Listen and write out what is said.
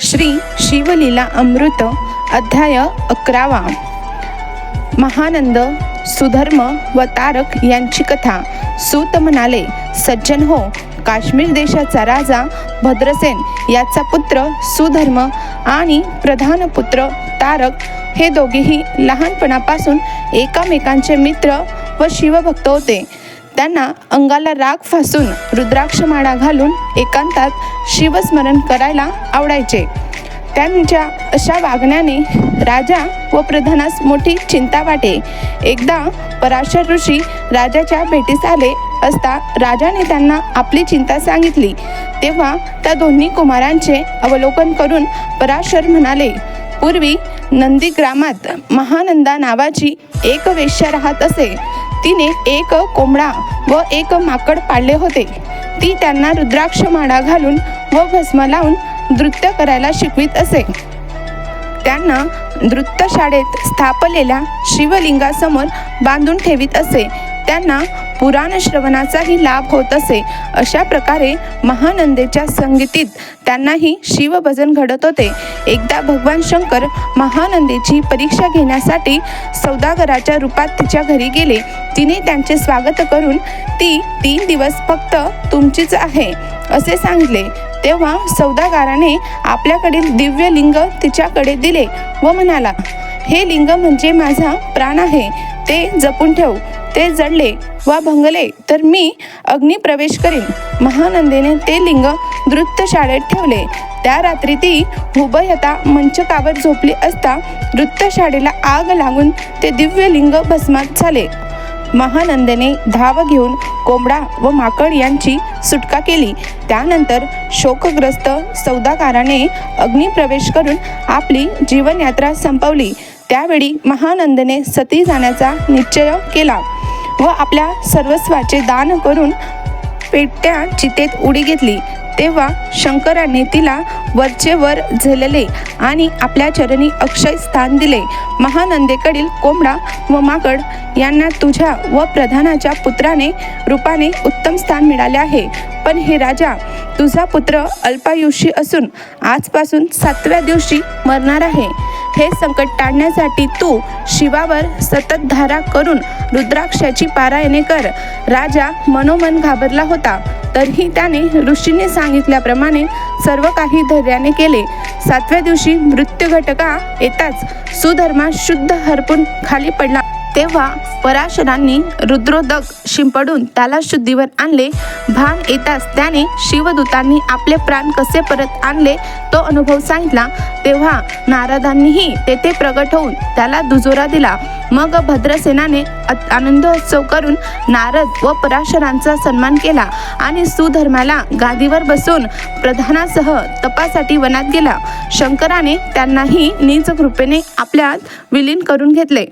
श्री शिवलीला अमृत अध्याय अकरावा. महानंद सुधर्म व तारक यांची कथा. सूत म्हणाले सज्जन हो काश्मीर देशाचा राजा भद्रसेन याचा पुत्र सुधर्म आणि प्रधान पुत्र तारक हे दोघेही लहानपणापासून एकामेकांचे मित्र व शिवभक्त होते. त्यांना अंगाला राग फासून रुद्राक्ष माळा घालून एकांतात शिवस्मरण करायला आवडायचे. त्यांच्या अशा वागण्याने राजा व प्रधानास मोठी चिंता वाटे. एकदा पराशर ऋषी राजाच्या भेटीस आले असता राजाने त्यांना आपली चिंता सांगितली. तेव्हा त्या दोन्ही कुमारांचे अवलोकन करून पराशर म्हणाले पूर्वी नंदीग्रामात महानंदा नावाची एक वेश्या राहत असे. तिने एक कोंबडा व एक माकड पाळले होते. ती त्यांना रुद्राक्ष माळा घालून व भस्म लावून नृत्य करायला शिकवित असे. त्यांना नृत्य शाळेत स्थापलेल्या शिवलिंगासमोर बांधून ठेवीत असे. त्यांना पुराण श्रवणाचाही लाभ होत असे. अशा प्रकारे महानंदेच्या संगीतीत त्यांनाही शिवभजन घडत होते. एकदा भगवान शंकर महानंदेची परीक्षा घेण्यासाठी सौदागराच्या रूपात तिच्या घरी गेले. तिने त्यांचे स्वागत करून ती तीन दिवस फक्त तुमचीच आहे असे सांगितले. तेव्हा सौदागाराने आपल्याकडील दिव्य लिंग तिच्याकडे दिले व म्हणाला हे लिंग म्हणजे माझा प्राण आहे. ते जपून ठेव. ते जडले वा भंगले तर मी अग्नी प्रवेश करीन. महानंदेने ते लिंग नृत्य शाळेत ठेवले. त्या रात्री ती हुबयता मंचकावर झोपली असता नृत्य शाळेला आग लागून ते दिव्य लिंग भस्मात झाले. महानंदने धाव घेऊन कोंबडा व माकड यांची सुटका केली. त्यानंतर शोकग्रस्त सौदागाराने अग्निप्रवेश करून आपली जीवनयात्रा संपवली. त्यावेळी महानंदने सती जाण्याचा निश्चय केला. व आपल्या सर्वस्वाचे दान करून पेट्या चितेत उडी घेतली. तेव्हा शंकराने तिला वरचे वर झेलले आणि आपल्या चरणी अक्षय स्थान दिले. महानंदेकडील कोंबडा व माकड यांना तुझ्या व प्रधानाच्या पुत्राने रूपाने उत्तम स्थान मिळाले आहे. पण हे राजा तुझा पुत्र अल्पायुषी असून आजपासून सातव्या दिवशी मरणार आहे. हे संकट टाळण्यासाठी तू शिवावर सतत धारा करून रुद्राक्षाची पारायणे कर. राजा मनोमन घाबरला होता. तरीही त्याने ऋषीने सांगितल्याप्रमाणे सर्व काही धैर्याने केले. सातव्या दिवशी मृत्यूघटका येताच सुधर्मा शुद्ध हरपून खाली पडला. तेव्हा पराशरांनी रुद्रोदक शिंपडून त्याला शुद्धीवर आणले. भान येताच त्याने शिवदूतांनी आपले प्राण कसे परत आणले तो अनुभव सांगितला. तेव्हा नारदांनीही तेथे प्रगट होऊन त्याला दुजोरा दिला. मग भद्रसेनाने अत- आनंदोत्सव करून नारद व पराशरांचा सन्मान केला आणि सुधर्माला गादीवर बसून प्रधानासह तपासाठी वनात गेला. शंकराने त्यांनाही निज कृपेने आपल्यात विलीन करून घेतले.